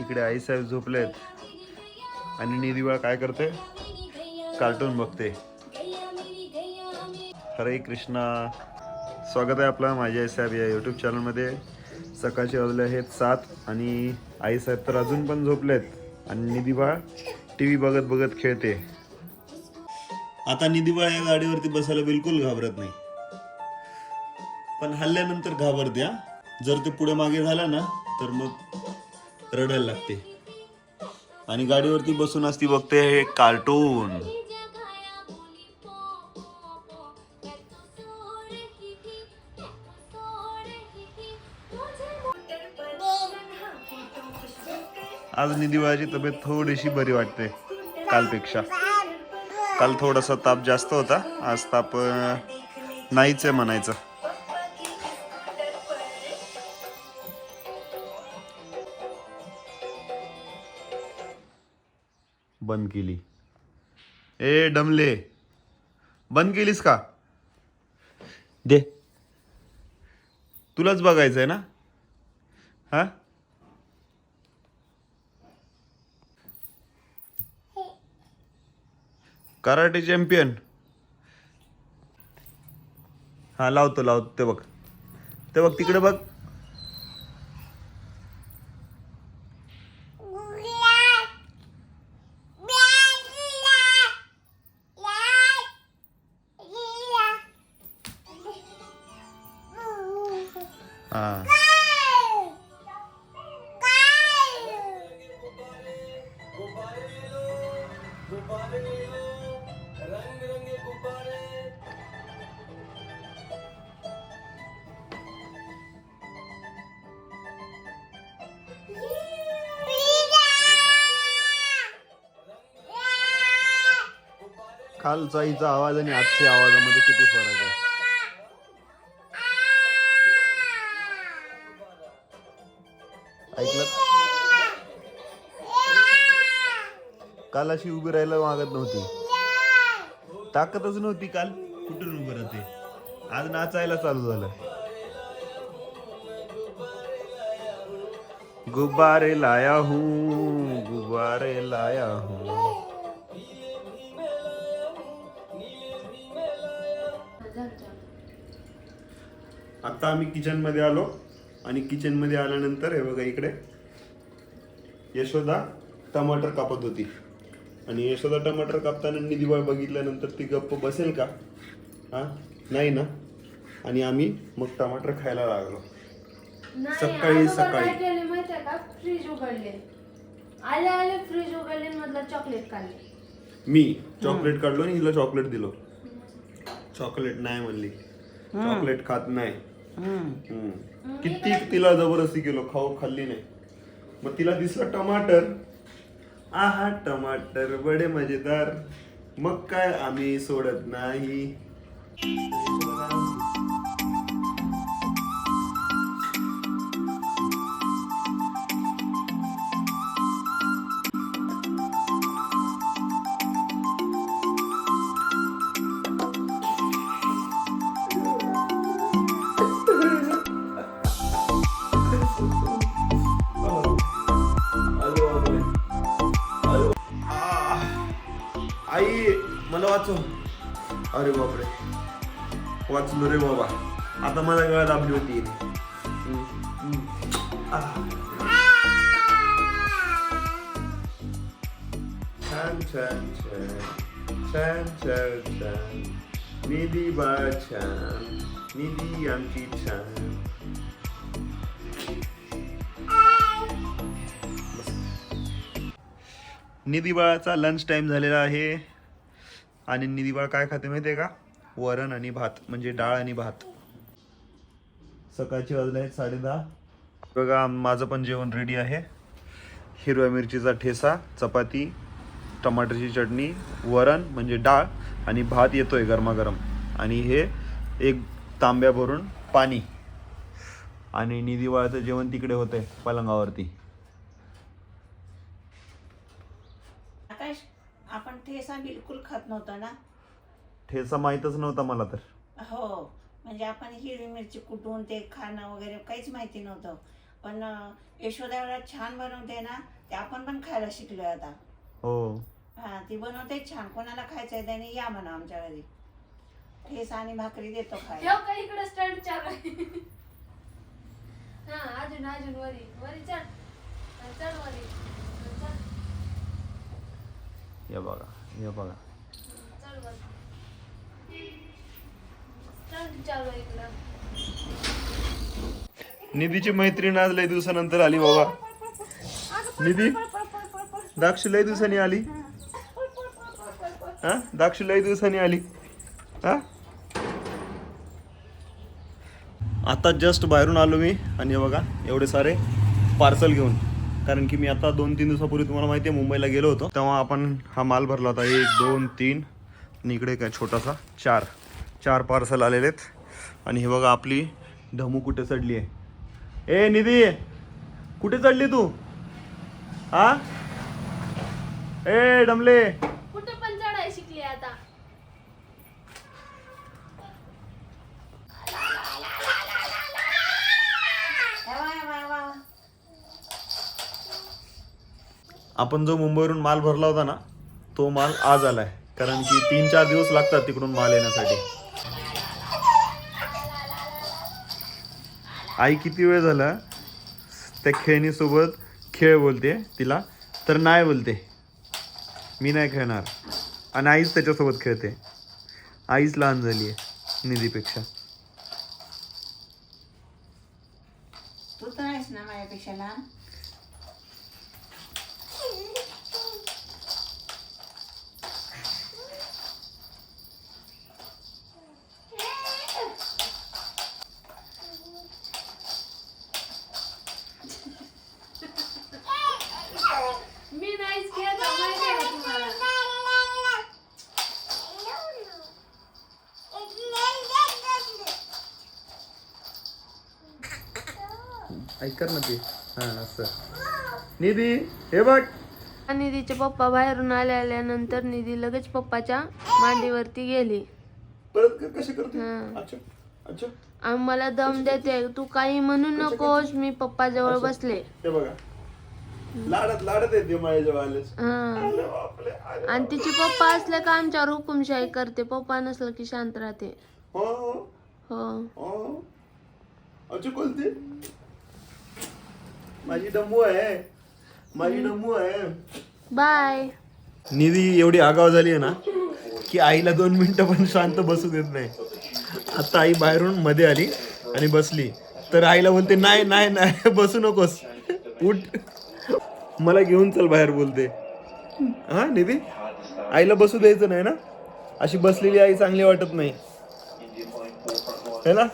इकडे आई साहेब झोपलेत. आणि निधिबाळ काय करते? कार्टून बघते. हरे कृष्णा. स्वागत आहे आपलं आई साहेब या यूट्यूब चॅनलमध्ये सकाळचे वाजले आहेत सात आणि आई साहेब तर अजून पण झोपलेत. आणि निधिबाळ टी व्ही बघत बघत खेळते. आता निधीबाळ या गाडीवरती बसायला बिलकुल घाबरत नाही. पण हल्ल्यानंतर घाबरते हा. जर ते पुढे मागे झालं ना तर मग रडायला लागते. आणि गाडीवरती बसून असती बघते हे कार्टून. आज निधिवाळाची तब्येत थोडीशी बरी वाटते कालपेक्षा. काल थोडासा ताप जास्त होता आज ताप नाहीच आहे म्हणायचं. बंद केली. ए डमले. बंद केलीस का? दे. तुलाच बघायचं आहे ना? हा? Karate champion. हा लावतो लावतो. ते बघ. ते बघ तिकडे बघ. कालचा हिचा आवाज आणि आजच्या आवाजामध्ये किती फरक आहे? ऐकलं? काल अशी उभी राहायला मागत नव्हती. ताकदच नव्हती काल कुठून उभी राहते. आज नाचायला चालू झालं. गुब्बारे लाया हूँ गुब्बारे लाया हूँ. आता आम्ही किचनमध्ये आलो आणि किचनमध्ये आल्यानंतर हे बघा इकडे यशोदा टमाटर कापत होती. आणि यशोदा टमाटर कापताना निधीबाळ बघितल्यानंतर ती गप्प बसेल का? हा? नाही ना? आणि आम्ही मग टमाटर खायला लागलो. नाही, सकाळी- अगोदर सकाळी. काय केले माहितीये का? फ्रीज उघडले. आले आले फ्रीज उघडले मधलं चॉकलेट काढले. मी चॉकलेट काढलो आणि हिला चॉकलेट दिलो. चॉकलेट नाही म्हणली. चॉकलेट खात नाही. हम्म. किती तिला जबरदस्ती केलो खाऊ खाल्ली नाही. मग तिला दिसलं टमाटर आहा टमाटर बडे मजेदार. मग काय आम्ही सोडत नाही. वाचव अरे बापरे. वाचलो रे बाबा. आता मला गळा दाबली होती. छान छान छान. छान छान छान. निधी बा छान. निधी आमची छान. निधी बाळाचा लंच टाइम झालेला आहे. आणि निधीवाळ काय खाते माहिती आहे का? वरण आणि भात म्हणजे डाळ आणि भात. सकाळचे वाजले आहेत साडे दहा बघा माझं पण जेवण रेडी आहे. हिरव्या मिरचीचा ठेसा चपाती टमाटरची चटणी वरण म्हणजे डाळ आणि भात येतोय गरमागरम. आणि हे एक तांब्या भरून पाणी. आणि निधीवाळाचं जेवण तिकडे होतंय पलंगावरती आकाश आपण ठेसा बिलकुल खात नव्हतो ना. ठेचा माहीतच नव्हता मला तर. हो म्हणजे आपण हिरवी मिरची कुटून ते खाणं वगैरे काहीच माहिती नव्हतं. पण यशोदा एवढा छान बनवते ना ते आपण पण खायला शिकलोय आता. हो. हा ती बनवते छान. कोणाला खायचंय त्याने या म्हणा आमच्या घरी. ठेस आणि भाकरी देतो खायला. ठेव का इकडे स्टंट चालू आहे हा अजून अजून वरी. वरी चढ हा, चढ वरी चढ हे बघा. हे बघा. निधीची मैत्रीण आज लय दिवसानंतर आली बाबा. निधी? दाक्ष लय दिवसांनी आली? हा? दाक्ष लय दिवसांनी आली. हा? आता जस्ट बाहेरून आलो मी आणि बघा एवढे सारे पार्सल घेऊन. कारण की मी आता दोन तीन दिवसापूर्वी तुम्हाला माहिती आहे मुंबईला गेलो होतो. तेव्हा आपण हा माल भरला होता. एक दोन तीन आणि इकडे काय छोटासा. चार. चार पार्सल आलेले आहेत. आणि हे बघा आपली ढमू कुठे चढली आहे? ए निधी! कुठे चढली तू? हा? ए डमले! कुठं पण चढाय शिकली आता. आपण जो मुंबईवरून माल भरला होता ना तो माल आज आलाय. कारण की तीन चार दिवस लागतात तिकडून माल येण्यासाठी. आई किती वेळ झाला? त्या खेळणीसोबत खेळ बोलते तिला. तर नाही बोलते. मी नाही खेळणार. आणि आईच त्याच्यासोबत खेळते. आईच लहान झाली आहे निधीपेक्षा. तू तर आहेस ना माझ्यापेक्षा लहान मी नाहीच खेळत माहिती आहे का तुम्हाला ऐकर ना ते. हां असं. निधी हे बघ. निधीचे पप्पा बाहेरून आले आल्यानंतर निधी लगेच पप्पाच्या मांडीवरती गेली. परत कर कशी करते? हां. अच्छा अच्छा. आणि मला दम देते. तू काही म्हणू नकोस. मी पप्पा जवळ बसले. हे बघा. लाडत लाडत येते माझ्या जेव्हा आलेस. हा. अरे बापरे, अरे आणि तिचे पप्पा असले का आमच्यावर हुकुमशाही करते? पप्पा नसलं की शांत राहते. हो? हो. हो? अच्छा कोणती? माझी डम्मू आहे. माझी डम्मू आहे. बाय. निधी एवढी आगाव झाली आहे ना की आईला दोन मिनिटं पण शांत बसू देत नाही. आता आई बाहेरून मध्ये आली आणि बसली. तर आईला बोलते नाही नाही नाही बसू नकोस. उठ. मला घेऊन चल बाहेर बोलते. हा निधी? आईला बसू द्यायचं नाही ना? अशी बसलेली आई चांगली वाटत नाही. है ना?